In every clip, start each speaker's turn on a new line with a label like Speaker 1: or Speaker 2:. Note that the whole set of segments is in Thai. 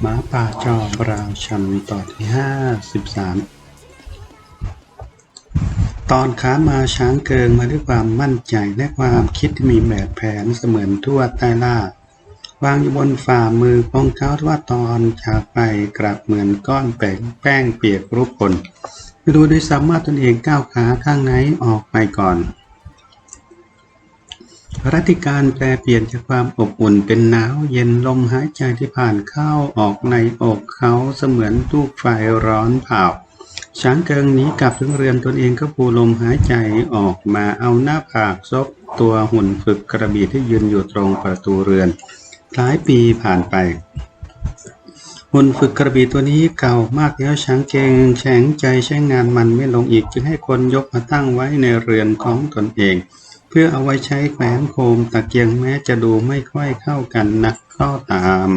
Speaker 1: หมาป่าจอบราวชันตอนที่ห้าสิบสามตอนขามาช้างเกิงมาด้วยความมั่นใจและความคิดที่มีแบบแผนเสมือนทั่วใต้ล่าวางอยู่บนฝ่ามือของเขาทว่าตอนจากไปกลับเหมือนก้อนแป้งแป้งเปียกรูปผลไม่รู้ด้วยซ้ำว่าตนเองก้าวขาข้างไหนออกไปก่อน รัติการแปลเปลี่ยนจากความอบอุ่นเป็นหนาวเย็นลมหายใจที่ผ่านเข้าออกในอกเขาเสมือนลูกไฟร้อนเผาช้างเกิงหนี้กลับถึงเรือนตนเองก็ปูลมหายใจออกมาเอาหน้าผากซบตัวหุ่นฝึกกระบี่ที่ยืนอยู่ตรงประตูเรือนหลายปีผ่านไป หุ่นฝึกกระบี่ตัวนี้เก่ามากแล้วช้างเกงแข็งใจใช้งานมันไม่ลงอีกจึงให้คนยกมาตั้งไว้ในเรือนของตนเอง เพื่อเอาไว้ใช้แขวนโคมตะเกียงแม้จะดูไม่ค่อยเข้ากันนักก็ตาม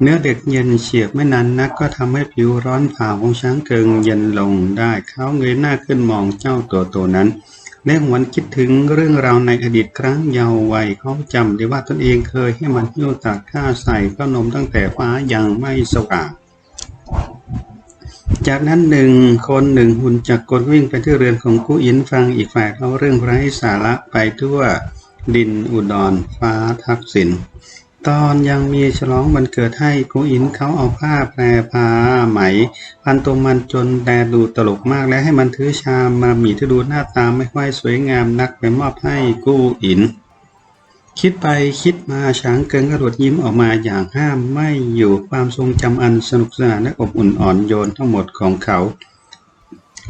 Speaker 1: เนื้อเด็กเย็นเฉียบไม่นานนักก็ทำให้ผิวร้อนผ่าของช้างเกิงเย็นลงได้เขาเงยหน้าขึ้นมองเจ้าตัวโตนั้นและหวนคิดถึงเรื่องราวในอดีตครั้งเยาว์วัยเขาจำได้ว่าตนเองเคยให้มันหิ้วตากข้าใส่ข้านมตั้งแต่ฟ้ายังไม่สว่าง จากนั้นหนึ่งคนหนึ่งหุ่นจักรกลวิ่งไปที่เรือนของกู้อินฟังอีกฝ่ายเล่าเรื่องไร้สาระไปทั่วดินอุดรฟ้าทักษิณตอนยังมีฉลองวันเกิดให้กู้อินเขาเอาผ้าแพรผ้าไหม พันตัวมันจนแดดูตลกมากและให้มันถือชามมาหมีที่ดูหน้าตาไม่ค่อยสวยงามนักไปมอบให้กู้อิน คิดไปคิดมาช้างเกิงกระโดดยิ้มออกมาอย่างห้ามไม่อยู่ความทรงจำอันสนุกสนานและอบอุ่นอ่อนโยนทั้งหมดของเขา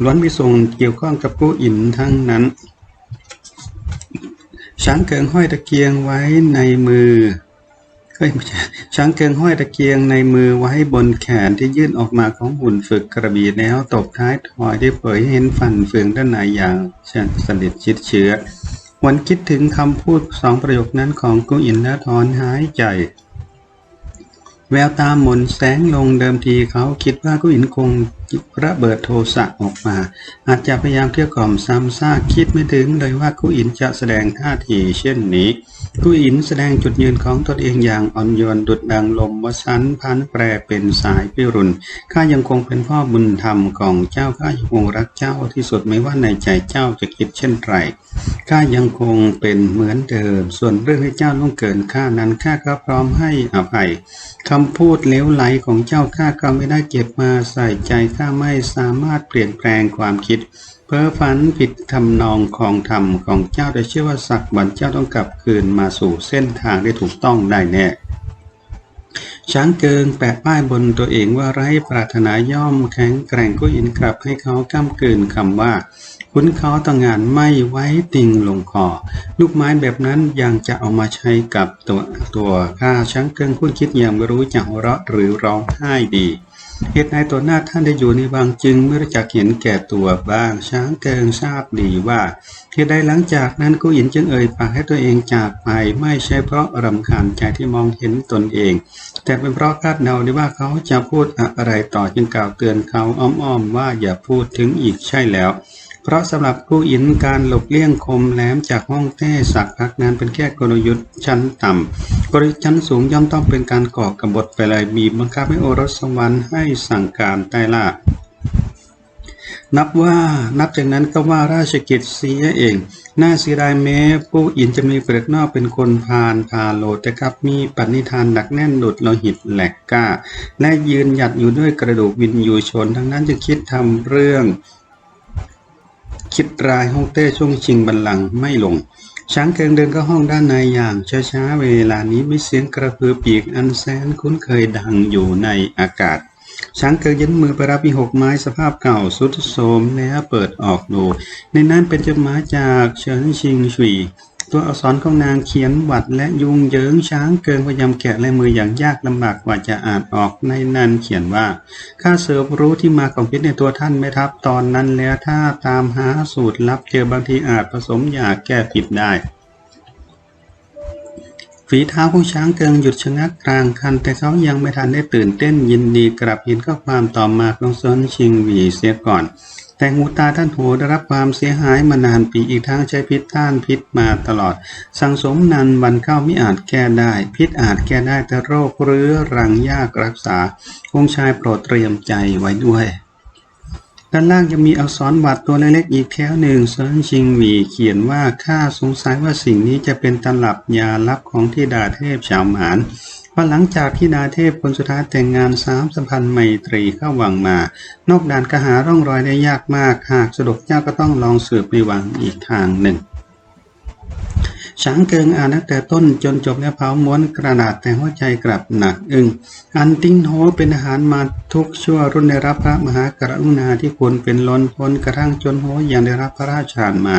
Speaker 1: ล้วนมีทรงเกี่ยวข้องกับกู้อินทั้งนั้น ช้างเกิงห้อยตะเกียงไว้ในมือเฮ้ยไม่ใช่ช้างเกิงห้อยตะเกียงในมือไว้บนแขนที่ยื่นออกมาของหุ่นฝึกกระบี่แล้วตบท้ายทอยที่เผยให้เห็นฟันเฟืองด้านในอย่างสนิทชิดเชื้อ วันคิดถึงคำพูดสองประโยคนั้นของกุ้งอินและถอนหายใจ แววตาหมนแสงลงเดิมทีเขาคิดว่ากุ้งอินคงระเบิดโทสะออกมา อาจจะพยายามเกลี้ยกล่อมซ้ำซากคิดไม่ถึงเลยว่ากุ้งอินจะแสดงท่าทีเช่นนี้กุ้งอินแสดงจุดยืนของตนเองอย่างอ่อนโยนดุดดังลมวสันพันแปรเป็นสายพิรุณข้ายังคงเป็นพ่อบุญธรรมของเจ้าข้ายังคงรักเจ้าที่สุดไม่ว่าในใจเจ้าจะคิดเช่นไร ข้ายังคงเป็นเหมือนเดิม ส่วนเรื่องที่เจ้าล่วงเกินข้านั้นข้าก็พร้อมให้อภัยคำพูดเลวไหลของเจ้าข้าก็ไม่ได้เก็บมาใส่ใจข้าไม่สามารถเปลี่ยนแปลงความคิด เพ้อฝันผิดทำนองของธรรมของเจ้าแต่เชื่อว่าสักวันเจ้าต้องกลับคืนมาสู่เส้นทางที่ถูกต้องได้แน่ช้างเกิงแปะป้ายบนตัวเองว่าไร้ปรารถนาย่อมแข็งแกร่งก็อินกลับให้เขาก้ามกืนคำว่า คุณเขาต่างงานไม่ไว้ติงลงคอ ลูกไม้แบบนั้นยังจะเอามาใช้กับตัวตัวข้าช้างเกิงคุณคิดยางไม่รู้จักหัวเราะหรือร้องไห้ดีเหตุในตัวหน้าท่านได้อยู่ในบางจึงไม่รู้จักเห็นแก่ตัวบ้าง ช้างเกิงทราบดีว่าเหตุใดหลังจากนั้นกู้อินจึงเอ่ยปากให้ตัวเองจากไปไม่ใช่เพราะรำคาญใจที่มองเห็นตนเอง แต่เป็นเพราะคาดเดาได้ว่าเขาจะพูดอะไรต่อจึงกล่าวเตือนเขาอ้อมๆว่าอย่าพูดถึงอีกใช่แล้ว เพราะสำหรับกู้อินการหลบเลี่ยงคมแหลมจากห้องเต้สักพักนั้นเป็นแค่กลยุทธ์ชั้นต่ำกลยุทธ์ชั้นสูงย่อมต้องเป็นการก่อกบฏไปเลยบีบบังคับให้โอรสสวรรค์ให้สั่งการใต้ล่านับว่านับจากนั้นก็ว่าราชกิจเสียเองน่าเสียดายแม้ผู้อินจะมีเปลือกนอกเป็นคนพาลพาโลแต่กลับมีปณิธานหนักแน่นดุดโลหิตแหลกกล้า และยืนหยัดอยู่ด้วยกระดูกวินยูชน ทั้งนั้นจึงคิดทำเรื่อง คิดรายฮ่องเต้ช่วงชิงบัลลังก์ไม่ลง ช้างเกิงเดินเข้าห้องด้านในอย่างช้าๆเวลานี้ไม่เสียงกระพือปีกอันแสนคุ้นเคยดังอยู่ในอากาศ ช้างเกิงยันมือไปรับมีหกไม้สภาพเก่าสุดโทรมแล้วเปิดออกดู ในนั้นเป็นจดหมายจากเฉินชิงชุย ตัวอักษรของนางเขียนวัดและยุงเยิงช้างเกิงพยายามแกะลายมืออย่างยากลำบากกว่าจะอ่านออกในนั้นเขียนว่าข้าเสิร์ฟรู้ที่มาของพิษในตัวท่านไหมครับ ตอนนั้นแล้วถ้าตามหาสูตรลับเจอบางทีอาจผสมยาแก้ผิดได้ฝีเท้าของช้างเกิงหยุดชะงักกลางคัน แต่เขายังไม่ทันได้ตื่นเต้นยินดีกลับเห็นข้อความต่อมาของซนชิงหวีเสียก่อน แต่หูตาท่านโหได้รับความเสียหายมานานปีอีกทั้งใช้พิษต้านพิษมาตลอด สังสมนันวันเข้าไม่อาจแก้ได้ พิษอาจแก้ได้แต่โรคเรื้อรังยากรักษาองค์ชายโปรดเตรียมใจไว้ด้วยด้านล่างจะมีอักษรบัตรตัวเล็กๆอีกแถวหนึ่งเซินชิงหวีเขียนว่าข้าสงสัยว่าสิ่งนี้จะเป็นตลับยาลับของที่ดาเทพชาวหมาน พอหลังจากที่ดาเทพคนสุดท้ายแต่งงานสามสัมพันธ์ไมตรีเข้าวังมา นอกด่านกหาร่องรอยได้ยากมาก หากสะดวกเจ้าก็ต้องลองสืบในวังอีกทางหนึ่งช้างเกิงอ่านตั้งแต่ต้นจนจบแล้วเผาม้วนกระดาษแต่หัวใจกลับหนักอึ้งอันติ้งโฮเป็นทหารมาทุกชั่วรุ่นได้รับพระมหากรุณาที่คุณเป็นล้นพ้นกระทั่งจนโฮยังได้รับพระราชทานมา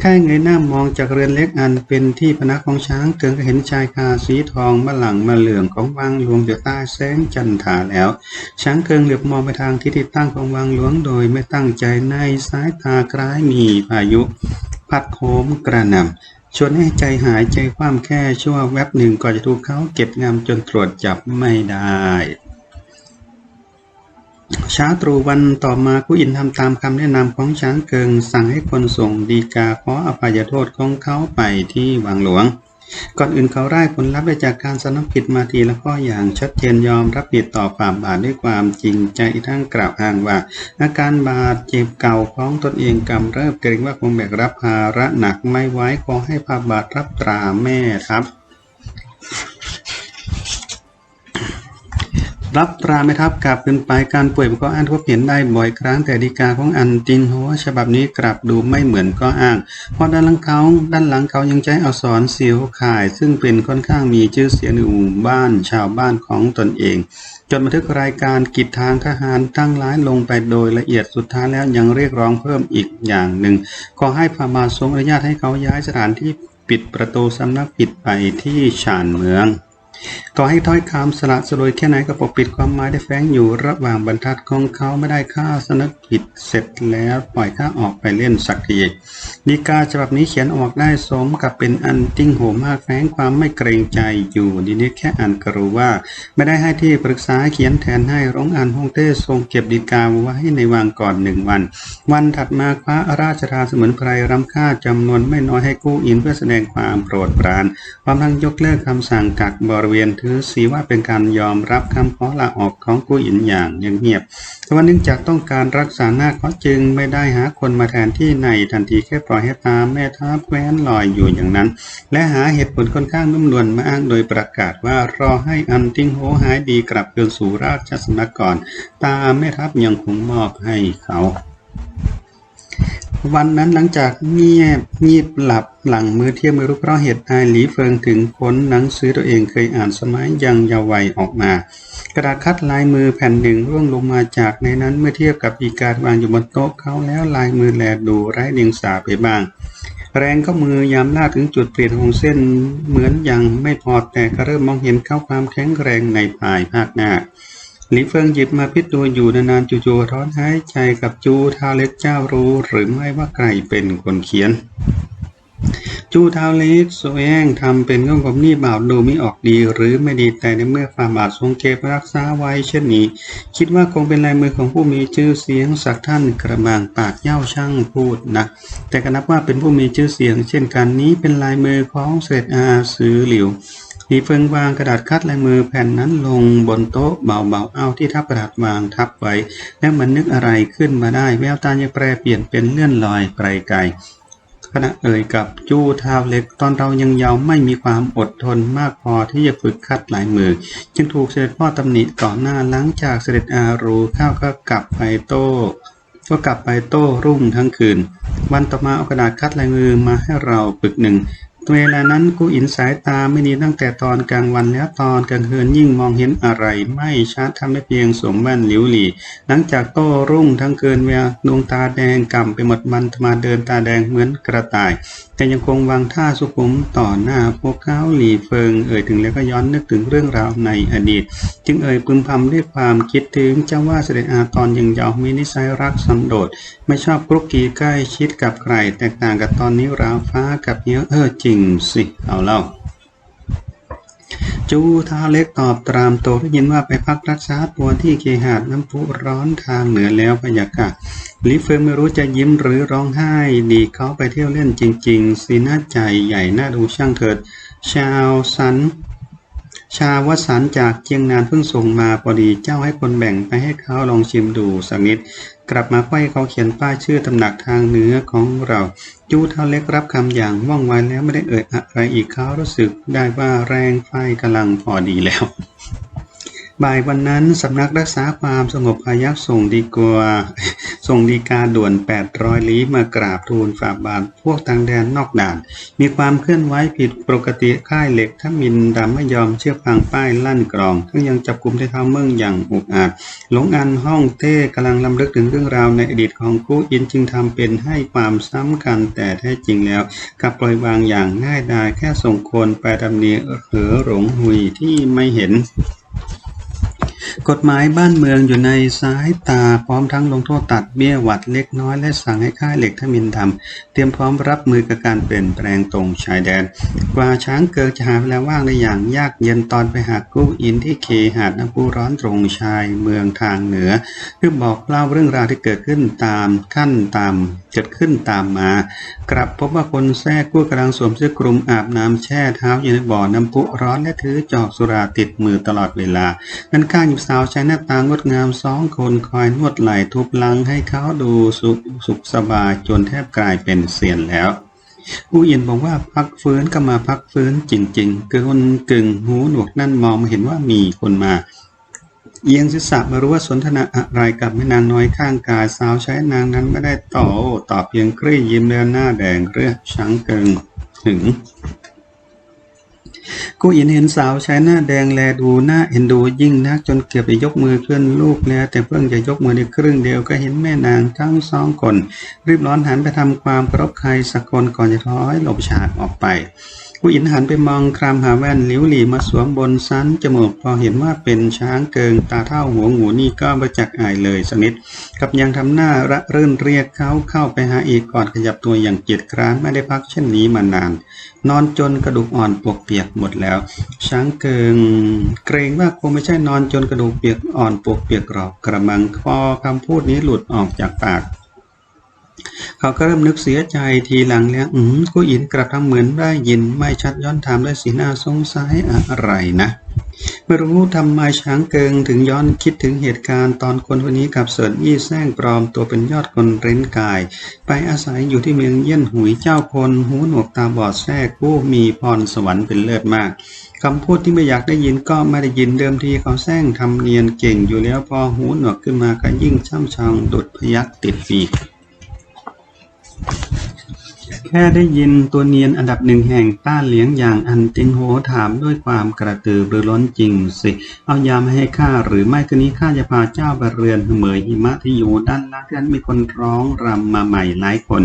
Speaker 1: แค่เงยหน้ามองจากเรือนเล็กอันเป็นที่พนักของช้างเกิงก็เห็นชายคาสีทองมะหลังมะเหลืองของวังหลวงอยู่ใต้แสงจันทราแล้ว ช้างเกิงเหลือบมองไปทางทิศที่ตั้งของวังหลวงโดยไม่ตั้งใจในสายตาคล้ายมีพายุ พัดโหมกระหน่ำชวนให้ใจหายใจคว่ำแค่ชั่วแวบหนึ่งก่อนจะถูกเขาเก็บงำจนตรวจจับไม่ได้ เช้าตรู่วันต่อมากุอินทำตามคำแนะนำของช้างเกิง สั่งให้คนส่งดีกาขออภัยโทษของเขาไปที่วังหลวง ก่อนอื่นเขาได้ผลลัพธ์ได้จากการสนึกผิดมาทีละข้ออย่างชัดเจนยอมรับผิดต่อความบาปด้วยความจริงใจทั้งกล่าวอ้างว่า อาการบาดเจ็บเก่าของตนเองกำเริบเกรงว่าคงแบกรับภาระหนักไม่ไหวขอให้พาบาทรับตราแม่ครับ รับตราไม่ทับกลับเป็นไปการป่วยก็อ้างพบเห็นได้บ่อยครั้งแต่ดีกาของอันตินโฮฉบับนี้กลับดูไม่เหมือนก็อ้าง เพราะด้านหลังเขาด้านหลังเขายังใช้อักษรเสียวข่าย ซึ่งเป็นค่อนข้างมีชื่อเสียงในหมู่บ้านชาวบ้านของตนเองจนบันทึกรายการกิจทางทหารตั้งร้ายลงไปโดยละเอียดสุดท้ายแล้วยังเรียกร้องเพิ่มอีกอย่างหนึ่งขอให้พระบาททรงอนุญาตให้เขาย้ายสถานที่ปิดประตูสำนักปิดไปที่ชานเมือง ต่อให้ถ้อยคำสละสลวยแค่ไหนก็ปกปิดความหมายได้แฝงอยู่ระหว่างบรรทัดของเขาไม่ได้ค่าสนึกผิดเสร็จแล้วปล่อยข้าออกไปเล่นสักทีดีกาฉบับนี้เขียนออกได้สมกับเป็นอันติ้งโหมากแฝงความไม่เกรงใจอยู่ดีนี้แค่อ่านก็รู้ว่า ไม่ได้ให้ที่ปรึกษาเขียนแทนให้ร้องอ่านฮ่องเต้ทรงเก็บดีกาไว้ในวังก่อนหนึ่งวัน วันถัดมาคว้าราชทานสมุนไพรรำค่าจำนวนไม่น้อยให้กู้อินเพื่อแสดงความโปรดปรานพร้อมทั้งยกเลิกคำสั่งกักบริเวณถือสีว่าเป็นการยอมรับคำขอลาออกของกู้อินอย่างเงียบๆแต่วันเนื่องจากต้องการรักษาหน้าเขาจึงไม่ได้หาคนมาแทนที่ในทันทีแค่ปล่อยให้ตามแม่ทัพแคว้นลอยอยู่อย่างนั้น และหาเหตุผลค่อนข้างนุ่มนวลมาอ้างโดยประกาศว่ารอให้อันติงโฮหายดีกลับคืนสู่ราชสำนักก่อน ตามแม่ทัพยังคงมอบให้เขา วันนั้นหลังจากเงียบงีบหลับหลังมือเที่ยงไม่รู้เพราะเหตุใดหลีเฟิงถึงค้นหนังสือตัวเองเคยอ่านสมัยยังเยาว์วัยออกมา กระดาษคัดลายมือแผ่นหนึ่งร่วงลงมาจากในนั้นเมื่อเทียบกับอีการวางอยู่บนโต๊ะเขาแล้วลายมือแลดูไร้เดียงสาไปบ้าง แรงก็มือยามลาถึงจุดเปลี่ยนของเส้นเหมือนยังไม่พอแต่ก็เริ่มมองเห็นเข้าความแข็งแรงในภายภาคหน้า หลีเฟิงหยิบมาพิจตัวอยู่นานๆจู่ๆร้อนหายใจกับจูทาเล็กเจ้ารู้ หรือไม่ว่าใครเป็นคนเขียน จูทาเล็กโซแยงทำเป็นก็ผมนี่บ่าวดูไม่ออกดีหรือไม่ดีแต่ในเมื่อฝ่าบาททรงเก็บรักษาไว้เช่นนี้ คิดว่าคงเป็นลายมือของผู้มีชื่อเสียงสักท่านกระมังปากเย้าช่างพูดนะแต่ก็นับว่าเป็นผู้มีชื่อเสียง เช่นกันนี้เป็นลายมือของเศรษฐอาซื้อหลิว มีเฟิงวางกระดาษคัดลายมือแผ่นนั้นลงบนโต๊ะเบาๆเอาที่ทับกระดาษวางทับไว้ แล้วมันนึกอะไรขึ้นมาได้ แววตายังแปรเปลี่ยนเป็นเลื่อนลอยไกลไกลขณะเอ่ยกับจู้เท้าเล็กตอนเรายังเยาว์ไม่มีความอดทนมากพอที่จะฝึกคัดลายมือ จึงถูกเสด็จพ่อตำหนิก่อนหน้าหลังจากเสด็จอารูข้าวก็กลับไปโต้ก็กลับไปโต้รุ่งทั้งคืน วันต่อมาเอากระดาษคัดลายมือมาให้เราปึกหนึ่ง เวลานั้นกูอินสายตาไม่ดีตั้งแต่ตอนกลางวันแล้วตอนกลางคืนยิ่งมองเห็นอะไร ไม่ชัดทำได้เพียงสวมแว่นหลิวหลีหลังจากโต้รุ่งทั้งคืนเวลาดวงตาแดงก่ำไปหมดมันมาเดินตาแดงเหมือนกระต่าย แต่ยังคงวางท่าสุขุมต่อหน้าพวกเขาหลีเฟิงเอ่ยถึงแล้วก็ย้อนนึกถึงเรื่องราวในอดีต จึงเอ่ยพึมพำด้วยความคิดถึงเจ้าว่าเสด็จอาตอนยังเยาว์มีนิสัยรักสันโดษไม่ชอบคลุกคลีใกล้ชิดกับใครแตกต่างกับตอนนี้ราวฟ้ากับเนี้ยเออจริงสิ เอาเล่า จูท้าเล็กตอบตรามโตได้ยินว่าไปพักรักษาตัวที่เคหาดน้ำพุร้อนทางเหนือแล้วพยากะลิเฟิงไม่รู้จะยิ้มหรือร้องไห้ ดีเขาไปเที่ยวเล่นจริง ๆ สีหน้าใจใหญ่หน้าดูช่างเถิด ชาวสันชาวสันจากเจียงนานเพิ่งส่งมาพอดีเจ้าให้คนแบ่งไปให้เขาลองชิมดูสักนิด กลับมาไข้เขาเขียนป้ายชื่อตำหนักทางเหนือของเรา จูเท่าเล็กรับคำอย่างว่องไวแล้วไม่ได้เอ่ยอะไรอีกเขารู้สึกได้ว่าแรงไฟกำลังพอดีแล้ว บ่ายวันนั้นสำนักรักษาความสงบพายักส่งดีกว่าส่งดีกาด่วน 800 ลี้มากราบทูลฝ่าบาทพวกทางแดนนอกด่าน มีความเคลื่อนไหวผิดปกติค่ายเหล็กถ้ามินดำไม่ยอมเชื่อฟังป้ายลั่นกรอง ทั้งยังจับกลุ่มได้ท้าเมืองอย่างอุกอาจ หลงอันห้องเต้กำลังลำลึกถึงเรื่องราวในอดีตของกู้อินจึงทำเป็นให้ความสำคัญแต่แท้จริงแล้วกลับปล่อยวางอย่างง่ายดายแค่ส่งคนไปดำเนียเหอหลงหุยที่ไม่เห็น กฎหมายบ้านเมืองอยู่ในสายตาพร้อมทั้งลงโทษตัดเบี้ยหวัดเล็กน้อยและสั่งให้ค่ายเหล็กทมินทำเตรียมพร้อมรับมือกับการเปลี่ยนแปลงตรงชายแดน กว่าช้างเกิดจะหาเวลาว่างได้อย่างยากเย็นตอนไปหากู้อินที่เคหาดน้ำพุร้อนตรงชายเมืองทางเหนือเพื่อบอกเล่าเรื่องราวที่เกิดขึ้นตามขั้นตาม เกิดขึ้นตามมา กลับพบว่าคนแท้กู้กำลังสวมเสื้อคลุมอาบน้ำแช่เท้าอยู่ในบ่อน้ำพุร้อนและถือจอกสุราติดมือตลอดเวลาด้านข้างหญิงสาวใช้หน้าตางดงามสองคนคอยนวดไหล่ทุบลังให้เขาดูสุขสุขสบายจนแทบกลายเป็นเซียนแล้วอูเอียนบอกว่าพักฟื้นก็มาพักฟื้นจริงๆกึ่งกึ่งหูหนวกนั่นมองมาเห็นว่ามีคนมา เอียงศีรษะมารู้ว่าสนทนาอะไรกับแม่นางน้อยข้างกายสาวใช้นางนั้นไม่ได้ต่อตอบเพียงกรี้ยิ้มเลือนหน้าแดงเรื่องช้างเกิงถึงกูอินเห็นสาวใช้หน้าแดงแลดูหน้าเอ็นดูยิ่งนักจนเกือบจะยกมือขึ้นลูกแล้ว แต่เพิ่งจะยกมือได้ครึ่งเดียวก็เห็นแม่นางทั้งสองคน รีบร้อนหันไปทำความเคารพใครสักคนก่อนจะถอยหลบฉากออกไป ผู้หญิงหันไปมองครามหาแว่นหลิวหลีมาสวมบนสันจมูกพอเห็นว่าเป็นช้างเกิงตาเท่าหัวงูนี่ก็ประจักษ์อายเลยสักนิดกับยังทำหน้าระเรื่นเรียกเขาเข้าไปหาอีกก่อนขยับตัวอย่างเกียจคร้านไม่ได้พักเช่นนี้มานาน นอนจนกระดูกอ่อนปวกเปียกหมดแล้ว ช้างเกิงเกรงว่าคงไม่ใช่นอนจนกระดูกเปียกอ่อนปวกเปียกหรอกกระมังพอคำพูดนี้หลุดออกจากปาก เขาก็เริ่มนึกเสียใจทีหลังแล้ว อืมกูอินกลับทำเหมือนได้ยินไม่ชัดย้อนถามด้วยสีหน้าสงสัยอะไรนะไม่รู้ทำไมช้างเกิงถึงย้อนคิดถึงเหตุการณ์ตอนคนคนนี้กับเสิร์นอี้แซงปลอมตัวเป็นยอดคนเร้นกาย ไปอาศัยอยู่ที่เมืองเยี่ยนหุยเจ้าคนหูหนวกตาบอดแทรกผู้มีพรสวรรค์เป็นเลิศมากคำพูดที่ไม่อยากได้ยินก็ไม่ได้ยินเดิมทีเขาแซงทำเนียนเก่งอยู่แล้วพอหูหนวกขึ้นมาก็ยิ่งช่ำชองดุดพยักติดปีก ค่ได้ยินตัวเนียนอันดับหนึ่งแห่งต้าเหลียงอย่างอันติงโหถามด้วยความกระตือรือร้นจริงสิ เอายามาให้ข้าหรือไม่คืนนี้ข้าจะพาเจ้าไปเรือนเหมยหิมะที่อยู่ด้านล่างที่นั้นมีคนร้องรำมาใหม่หลายคน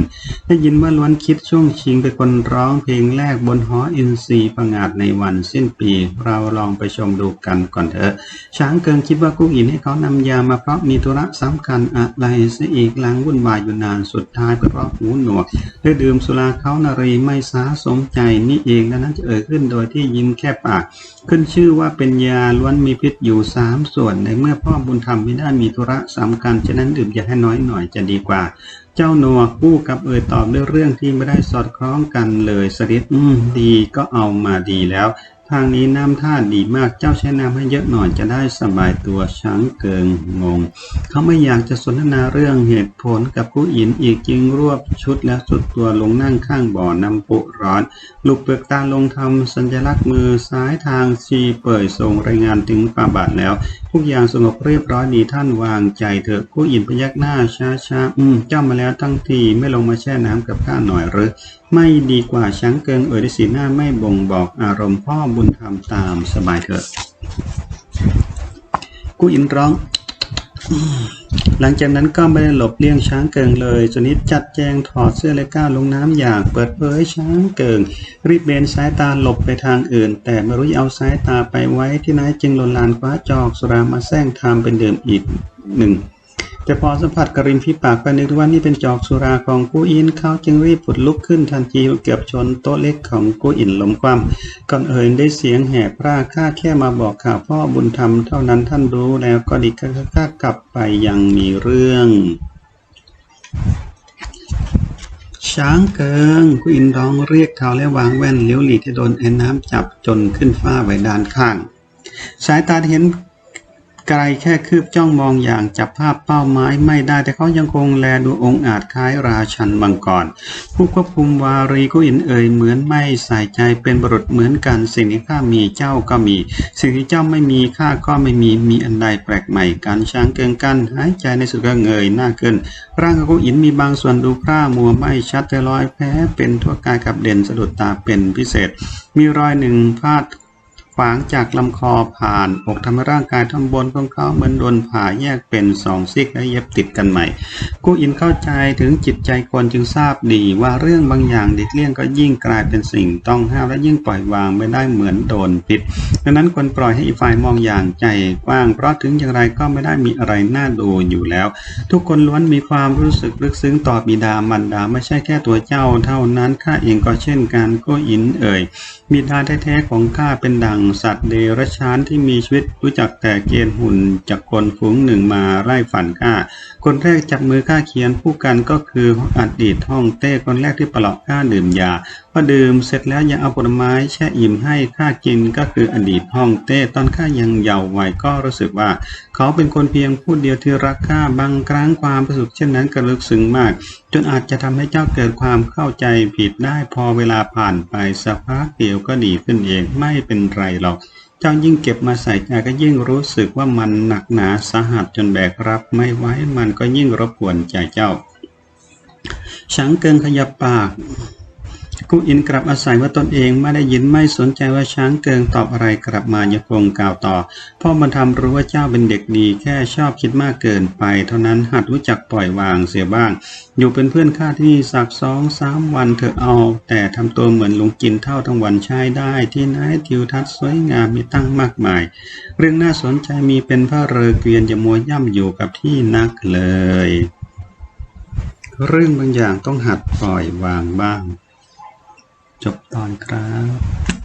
Speaker 1: ได้ยินว่าล้วนคิดช่วงชิงเป็นคนร้องเพลงแรกบนหออินทรีประงาดในวันสิ้นปี เราลองไปชมดูกันก่อนเถอะ ช้างเกิงคิดว่ากุ้งอินให้เขานำยามาเพราะมีธุระสำคัญอะไรเสียอีกล้างวุ่นวายอยู่นานสุดท้ายเพราะหูหนวกได้ดื่มสุลาเขานารีไม่สาสมใจนี่เองดังนั้นจะเอ่ยขึ้นโดยที่ยิ้มแค่ปาก ขึ้นชื่อว่าเป็นยาล้วนมีพิษอยู่สามส่วนในเมื่อพ่อบุญธรรมไม่ได้มีธุระสำคัญฉะนั้นดื่มอย่าให้น้อยหน่อยจะดีกว่า เจ้าหนวกู้กับเอ่ยตอบด้วยเรื่องที่ไม่ได้สอดคล้องกันเลยสริตอืมดีก็เอามาดีแล้ว ทางนี้น้ำท่าดีมากเจ้าใช้น้ำให้เยอะหน่อยจะได้สบายตัวช้างเกิงงง เขาไม่อยากจะสนทนาเรื่องเหตุผลกับผู้หญิงอีกจึงรวบชุดและสุดตัวลงนั่งข้างบ่อน้ำปุร้อน ลูกเปลือกตาลงทำสัญลักษณ์มือซ้ายทางชีเปิดส่งรายงานถึงป่าบาทแล้วทุกอย่างสงบเรียบร้อยดีท่านวางใจเถอะผู้หญิงพยักหน้าช้าช้าอืมเจ้ามาแล้วทั้งทีไม่ลงมาแช่น้ำกับข้าหน่อยหรือ ไม่ดีกว่าช้างเกิงเอ่ยด้วยสีหน้าไม่บ่งบอกอารมณ์พ่อบุญธรรมตามสบายเถอะกู้อินร้อง หลังจากนั้นก็ไม่ได้หลบเลี่ยงช้างเกิงเลยชนิดจัดแจงถอดเสื้อและก้าวลงน้ำอย่างเปิดเผยช้างเกิง รีบเบนสายตาหลบไปทางอื่น แต่ไม่รู้จะเอาสายตาไปไว้ที่ไหนจึงหลนลานคว้าจอกสุรามาแซงทำเป็นเดิมอีกหนึ่ง แต่พอสัมผัสกริมฝีปากไปนึกว่านี่เป็นจอกสุราของกู้อินเขาจึงรีบผุดลุกขึ้นทันทีเกือบชนโต๊ะเล็กของกู้อินล้มคว่ำก่อนเอ่ยได้เสียงแหบพร่าข้าแค่มาบอกข่าวพ่อบุญธรรมเท่านั้นท่านรู้แล้วก็ดีข้าข้ากลับไปยังมีเรื่องช้างเกิงกุอินร้องเรียกเขาและวางแว่นเลี้ยวหลีกที่โดนไอ้น้ำจับจนขึ้นฟ้าไว้ด้านข้าง สายตาเห็น ไกลแค่คืบจ้องมองอย่างจับภาพเป้าหมายไม่ได้แต่เขายังคงแลดูองค์อาจคล้ายราชันมังกรผู้ควบคุมวารีกุอินเอ่ยเหมือนไม่ใส่ใจเป็นบรุษเหมือนกันสิ่งที่ข้ามีเจ้าก็มี สิ่งที่เจ้าไม่มีข้าก็ไม่มีมีอันใดแปลกใหม่กันช้างเกิงกันหายใจในสุดก็เงยหน้าขึ้น ร่างของกุอินมีบางส่วนดูพร่ามัวไม่ชัดแต่รอยแผลเป็นทั่วกายกับเด่นสะดุดตาเป็นพิเศษ มีรอยหนึ่งพาด ขวางจากลำคอผ่าน อกทำให้ร่างกายท่อนบนของเขาเหมือนโดนผ่าแยกเป็นสองซีกและเย็บติดกันใหม่ กู้อินเข้าใจถึงจิตใจคนจึงทราบดีว่าเรื่องบางอย่างเด็กเลี่ยงก็ยิ่งกลายเป็นสิ่งต้องห้ามและยิ่งปล่อยวางไม่ได้เหมือนโดนพิษดังนั้นควรปล่อยให้อีกฝ่ายมองอย่างใจกว้าง เพราะถึงอย่างไรก็ไม่ได้มีอะไรน่าดูอยู่แล้ว ทุกคนล้วนมีความรู้สึกลึกซึ้งต่อบิดามารดาไม่ใช่แค่ตัวเจ้า เท่านั้นข้าเองก็เช่นกันกู้อินเอ่ยบิดาแท้ๆของข้าเป็นดังสัตว์เดรัจฉานที่มีชีวิตรู้จักแต่เกณฑ์หุ่นจากคนฝูงหนึ่งมาไล่ฝันข้า คนแรกจับมือข้าเขียนผู้กันก็คืออดีตห้องเต้คนแรกที่ปลอกข้าดื่มยาพอดื่มเสร็จแล้วยังเอาผลไม้แช่อิ่มให้ข้ากินก็คืออดีตห้องเต้ตอนข้ายังเยาว์วัยก็รู้สึกว่า เขาเป็นคนเพียงผู้เดียวที่รักข้าบางครั้งความประสบเช่นนั้นก็ลึกซึ้งมาก จนอาจจะทำให้เจ้าเกิดความเข้าใจผิดได้พอเวลาผ่านไปสักพักเดียวก็ดีขึ้นเองไม่เป็นไรหรอก เจ้ายิ่งเก็บมาใส่ใจก็ยิ่งรู้สึกว่ามันหนักหนาสาหัสจนแบกรับไม่ไหวมันก็ยิ่งรบกวนใจเจ้าช้างเกิงขยับปาก กูอินกลับอาศัยว่าตนเองไม่ได้ยินไม่สนใจว่าช้างเกิงตอบอะไรกลับมายังคงกล่าวต่อ พ่อบรรทำรู้ว่าเจ้าเป็นเด็กดีแค่ชอบคิดมากเกินไป เท่านั้นหัดรู้จักปล่อยวางเสียบ้าง อยู่เป็นเพื่อนข้าที่สักสองสามวันเถอะเอา แต่ทำตัวเหมือนลุงกินเท่าทั้งวันใช้ได้ ที่ไหนทิวทัศน์สวยงามมีตั้งมากมาย เรื่องน่าสนใจมีเป็นพระเรือเกวียนอย่ามัวย่ำอยู่กับที่นักเลย เรื่องบางอย่างต้องหัดปล่อยวางบ้าง จบตอนครับ